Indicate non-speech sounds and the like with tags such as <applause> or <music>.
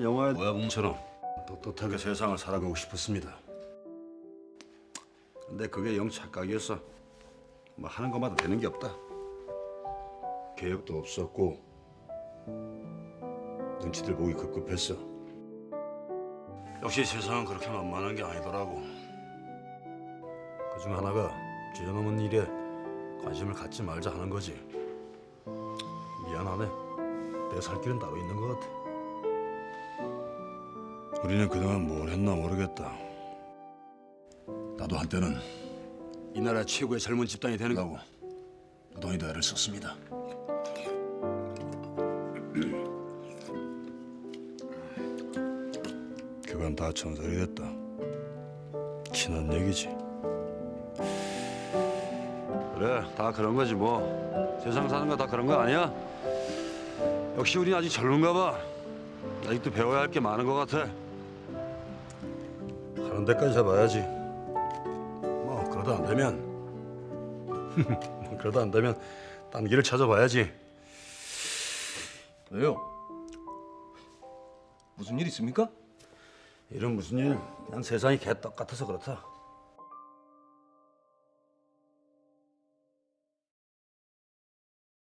영화의 모야봉처럼 떳떳하게 세상을 살아가고 싶었습니다. 근데 그게 영 착각이었어. 뭐 하는 것마다 되는 게 없다. 계획도 없었고 눈치들 보기 급급했어. 역시 세상은 그렇게 만만한 게 아니더라고. 그중 하나가 주저넘은 일에 관심을 갖지 말자 하는 거지. 미안하네. 내 살 길은 따로 있는 것 같아. 우리는 그동안 뭘 했나 모르겠다. 나도 한때는 이 나라 최고의 젊은 집단이 되는 거고 노동이도 애를 썼습니다. 그건 다 전설이 됐다. 지난 얘기지. 그래, 다 그런 거지 뭐. 세상 사는 거 다 그런 거 아니야? 역시 우린 아직 젊은가 봐. 아직도 배워야 할 게 많은 것 같아. 하는 데까지 잡아야지. 뭐 그러다 안 되면 <laughs> 그러다 안 되면 딴 길을 찾아봐야지. 왜요? 무슨 일 있습니까? 이런 무슨 일? 그냥 세상이 개떡 같아서 그렇다.